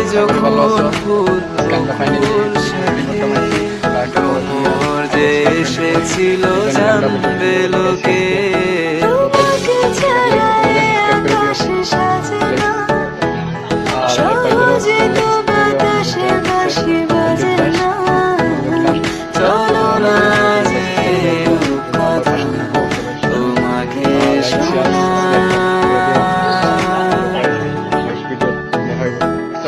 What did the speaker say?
একটা ভালো video। মোর যে এসেছিল জানবে লোকে। আর চলো না তোমাকে